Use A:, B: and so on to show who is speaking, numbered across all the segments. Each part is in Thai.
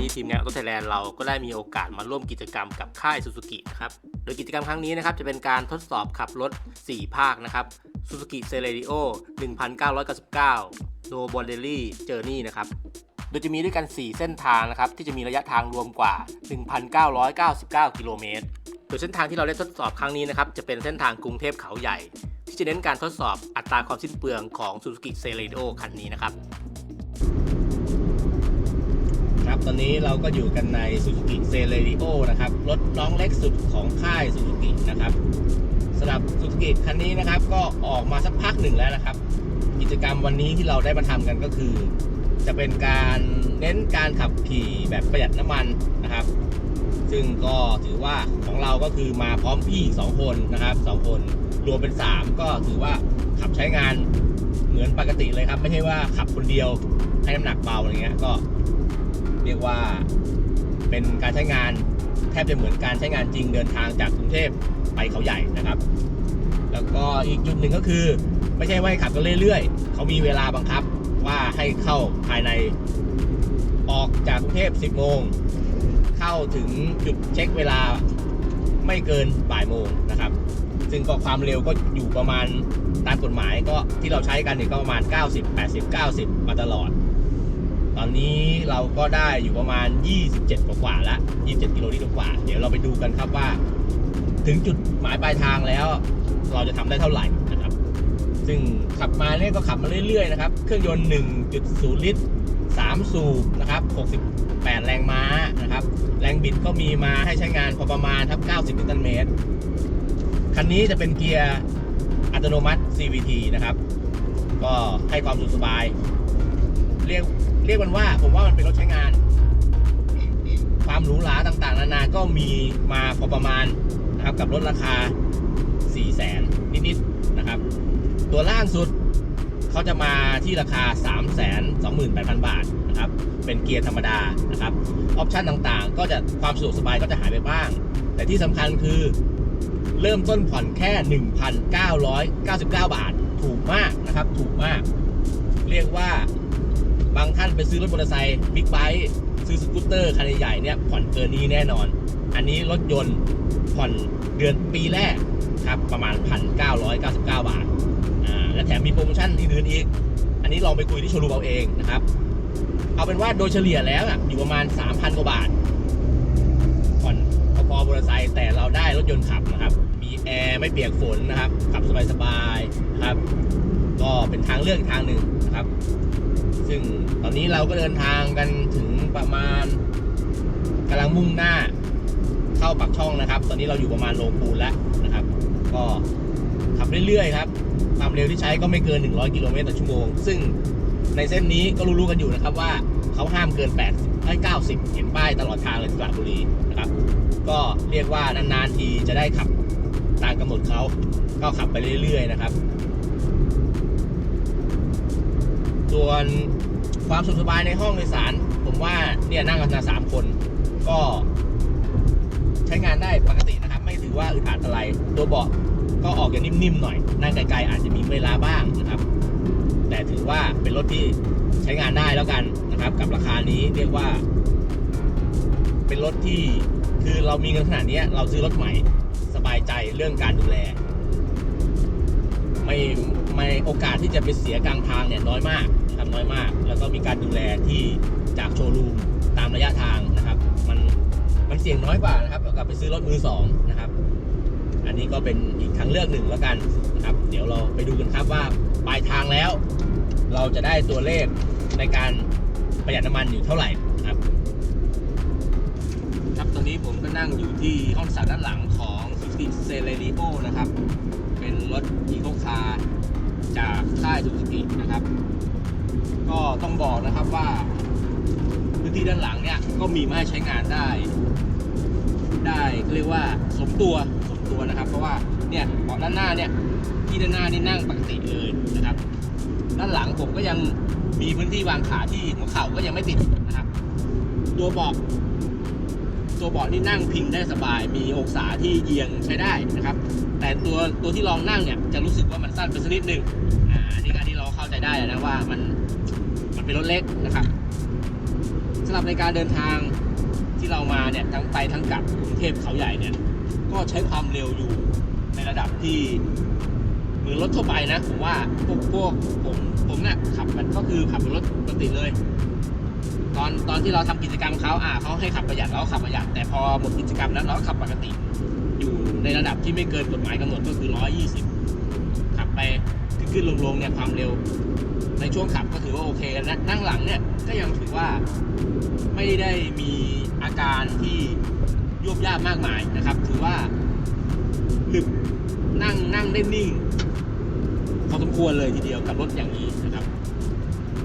A: นี้ทีมงานรถไทยแลนด์เราก็ได้มีโอกาสมาร่วมกิจกรรมกับค่ายซูซูกินะครับ โดยกิจกรรมครั้งนี้นะครับจะเป็นการทดสอบขับรถ 4 ภาคนะครับ Suzuki Celerio 1999 No Borderly Journey นะครับ โดยจะมีด้วยกัน 4 เส้นทางนะครับที่จะมีระยะทางรวมกว่า 1,999 กิโลเมตร โดยเส้นทางที่เราได้ทดสอบครั้งนี้นะครับจะเป็นเส้นทางกรุงเทพเขาใหญ่ ที่จะเน้นการทดสอบอัตราความสิ้นเปลืองของ Suzuki Celerio คันนี้นะครับ ครับ ตอนนี้เราก็อยู่กันใน Suzuki Celerio นะครับ รถน้องเล็กสุดของค่าย Suzuki นะครับสำหรับ Suzuki คันนี้นะครับก็ออกมาสักพักหนึ่งแล้วนะครับ กิจกรรมวันนี้ที่เราได้มาทำกันก็คือ จะเป็นการเน้นการขับขี่แบบประหยัดน้ำมันนะครับ ซึ่งก็ถือว่าของเราก็คือมาพร้อมพี่สองคนนะครับสองคนรวมเป็น 3 ก็ถือว่าขับใช้งานเหมือนปกติเลยครับ ไม่ใช่ว่าขับคนเดียวให้น้ำหนักเบาอะไรเงี้ยก็ เรียกว่า เป็นการใช้งานแทบจะเหมือนการใช้งานจริงเดินทางจากกรุงเทพไปเขาใหญ่นะครับ แล้วก็อีกจุดหนึ่งก็คือ ไม่ใช่ว่าขับกันเรื่อยๆเขามีเวลาบังคับว่าให้เข้าภายในออกจากกรุงเทพ 10 โมง เข้าถึงจุดเช็คเวลาไม่เกินบ่ายโมงนะครับ ซึ่งก็ความเร็วก็อยู่ประมาณตามกฎหมายก็ที่เราใช้กันเนี่ยก็ประมาณ 90 80 90 มาตลอด ตอนนี้เราก็ได้อยู่ประมาณ 27 กว่าๆแล้ว27กิโลลิตรกว่า เดี๋ยวเราไปดูกันครับว่า ถึงจุดหมายปลายทางแล้ว เราจะทำได้เท่าไหร่นะครับ ซึ่งขับมาเนี่ยก็ขับมาเรื่อยๆนะครับ เครื่องยนต์ 1.0 ลิตร 3 สูบนะครับ 68 แรงม้านะครับ แรงบิดก็มีมาให้ใช้งานพอประมาณทับ 90 นิวตันเมตร คันนี้จะเป็นเกียร์อัตโนมัติ CVT นะครับ ก็ให้ความสะดวกสบาย เรียกเรียกมันว่า ผมว่ามันเป็นรถใช้งาน ความหรูหราต่างๆ นานาก็มีมาพอประมาณนะครับกับรถราคา 4 0 0แสนนิดๆนะครับ ตัวล่างสุดเขาจะมาที่ราคา 3 2 8 0 0 0 บาทนะครับ เป็นเกียร์ธรรมดานะครับ ออปชันต่างๆ ก็จะความสะดวกสบายก็จะหายไปบ้าง แต่ที่สำคัญคือเริ่มต้นผ่อนแค่ 1,999 บาท ถูกมากนะครับ ถูกมาก เรียกว่า บางท่านไปซื้อรถมอเตอร์ไซค์บิ๊กไบค์ซื้อสกูตเตอร์คันใหญ่ๆเนี่ยผ่อนเกินนี้แน่นอน อันนี้รถยนต์ผ่อนเดือนปีแรกครับประมาณ 1,999 บาทอ่าและแถมมีโปรโมชั่นอื่นๆอีก อันนี้ลองไปคุยที่โชว์รูมเอาเองนะครับ เอาเป็นว่าโดยเฉลี่ยแล้วอะอยู่ประมาณ 3,000 กว่าบาท ผ่อนพอมอเตอร์ไซค์แต่เราได้รถยนต์ขับนะครับ มีแอร์ไม่เปียกฝนนะครับ ขับสบายๆนะครับ ก็เป็นทางเลือกอีกทางหนึ่งนะครับ ซึ่งตอนนี้เราก็เดินทางกันถึงประมาณกำลังมุ่งหน้าเข้าปากช่องนะครับ ตอนนี้เราอยู่ประมาณโลปูนแล้วนะครับ ก็ขับเรื่อยๆครับความเร็วที่ใช้ก็ไม่เกิน 100 กิโลเมตรต่อชั่วโมง ซึ่งในเส้นนี้ก็รู้ๆกันอยู่นะครับว่าเขาห้ามเกิน80ให้ 90 เห็นป้ายตลอดทางเลยสระบุรีนะครับ ก็เรียกว่านานๆทีจะได้ขับตามกำหนดเขาก็ขับไปเรื่อยๆนะครับ ส่วนความสุขสบายในห้องโดยสาร ผมว่าเนี่ยนั่งกันมาสามคน ก็ใช้งานได้ปกตินะครับ ไม่ถือว่าอึดอัดอะไร ตัวเบาะก็ออกอย่างนิ่มๆหน่อย นั่งไกลๆอาจจะมีเวลาบ้างนะครับ แต่ถือว่าเป็นรถที่ใช้งานได้แล้วกันนะครับ กับราคานี้เรียกว่า เป็นรถที่คือเรามีเงินขนาดเนี้ยเราซื้อรถใหม่สบายใจเรื่องการดูแล ไม่ไม่โอกาสที่จะไปเสียกลางทางเนี่ยน้อยมากทำน้อยมาก แล้วก็มีการดูแลที่จากโชว์รูมตามระยะทางนะครับ มันมันเสี่ยงน้อยกว่านะครับกับไปซื้อรถมือสองนะครับอันนี้ก็เป็นอีกทางเลือกหนึ่งแล้วกันนะครับ เดี๋ยวเราไปดูกันครับว่าปลายทางแล้ว เราจะได้ตัวเลขในการประหยัดน้ำมันอยู่เท่าไหร่ครับ ครับตอนนี้ผมก็นั่งอยู่ที่ห้องสารด้านหลังของ Suzuki Celerio นะครับ รถอีโคคาจากค่ายซูซูกินะครับ ก็ต้องบอกนะครับว่าพื้นที่ด้านหลังเนี่ยก็มีมาให้ใช้งานได้ ได้เรียกว่าสมตัวสมตัวนะครับ เพราะว่าเนี่ยเบาะด้านหน้าเนี่ยที่ด้านหน้านี่นั่งปกติเลยนะครับ ด้านหลังผมก็ยังมีพื้นที่วางขาที่หัวเข่าก็ยังไม่ติดนะครับ ตัวเบาะตัวเบาะนี่นั่งพิงได้สบาย มีองศาที่เอียงใช้ได้นะครับ แต่ตัวตัวที่ลองนั่งเนี่ยจะรู้สึกว่ามันสั้นไปสักนิดหนึ่งอ่านนี้ก็อันนี้เราเข้าใจได้นะว่ามันมันเป็นรถเล็กนะครับสำหรับในการเดินทางที่เรามาเนี่ยทั้งไปทั้งกลับกรุงเทพเขาใหญ่เนี่ยก็ใช้ความเร็วอยู่ในระดับที่เหมือนรถทั่วไปนะผมว่าพวกพวกผมผมเนี่ยขับมันก็คือขับรถปกติเลย ตอนตอนที่เราทำกิจกรรมเขาอ่าเขาให้ขับประหยัดเราขับประหยัดแต่พอหมดกิจกรรมแล้วเราก็ขับปกติ อยู่ ในระดับที่ไม่เกินกฎหมายกำหนดก็คือ 120 ขับไปขึ้นขึ้นลงลงเนี่ยความเร็ว ในช่วงขับก็ถือว่าโอเคนะนั่งหลังเนี่ยก็ยังถือว่าไม่ได้มีอาการที่ยวบยาบมากมายนะครับ ถือว่าหนึบนั่งนั่งได้นิ่งพอสมควรเลยทีเดียวกับรถอย่างนี้นะครับ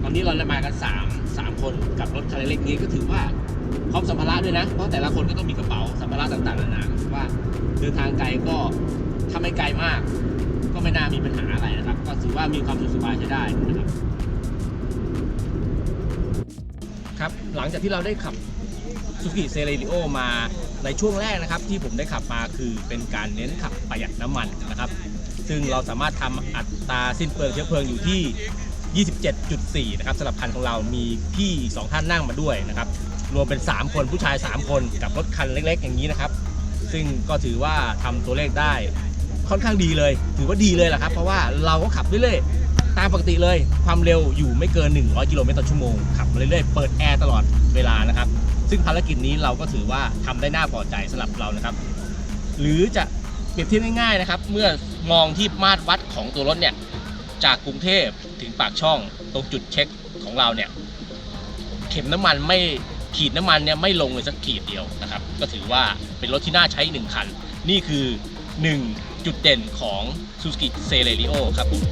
A: ตอนนี้เรามากันสามสามคนกับรถคันเล็กนี้ก็ถือว่าพร้อมสัมภาระด้วยนะ เพราะแต่ละคนก็ต้องมีกระเป๋าสัมภาระต่างๆนานาถือว่า เดินทางไกลก็ถ้าไม่ไกลมาก ก็ไม่น่ามีปัญหาอะไรนะครับ ก็ถือว่ามีความสุขสบายใช้ได้นะครับ ครับหลังจากที่เราได้ขับซูกิเซเร r ิโอมาในช่วงแรกนะครับ ที่ผมได้ขับมาคือเป็นการเน้นขับประหยัดน้ำมันนะครับ ซึ่งเราสามารถทำอัตราสิ้นเปลืองเชื้อเพลิงอยู่ที่ 27.4 นะครับสำหรับคันของเรามีพี่อีกสองท่านนั่งมาด้วยนะครับ รวมเป็น 3 คนผู้ชาย 3 คนกับรถคันเล็ก ๆ อย่างนี้นะครับ ซึ่งก็ถือว่าทำตัวเลขได้ค่อนข้างดีเลย ถือว่าดีเลยแหละครับ เพราะว่าเราก็ขับเรื่อยๆตามปกติเลย ความเร็วอยู่ไม่เกิน 100 กิโลเมตรต่อชั่วโมงขับมาเรื่อยๆ เปิดแอร์ตลอดเวลานะครับ ซึ่งภารกิจนี้เราก็ถือว่าทำได้น่าพอใจสำหรับเรานะครับ หรือจะเปรียบเทียบง่ายๆนะครับ เมื่อมองที่มาตรวัดของตัวรถเนี่ยจากกรุงเทพถึงปากช่องตรงจุดเช็คของเราเนี่ย เข็มน้ำมันไม่ ขีดน้ำมันเนี่ยไม่ลงเลยสักขีดเดียวนะครับ ก็ถือว่าเป็นรถที่น่าใช้หนึ่งคัน นี่คือ 1 จุดเด่นของ Suzuki c e l e r i o ครับผม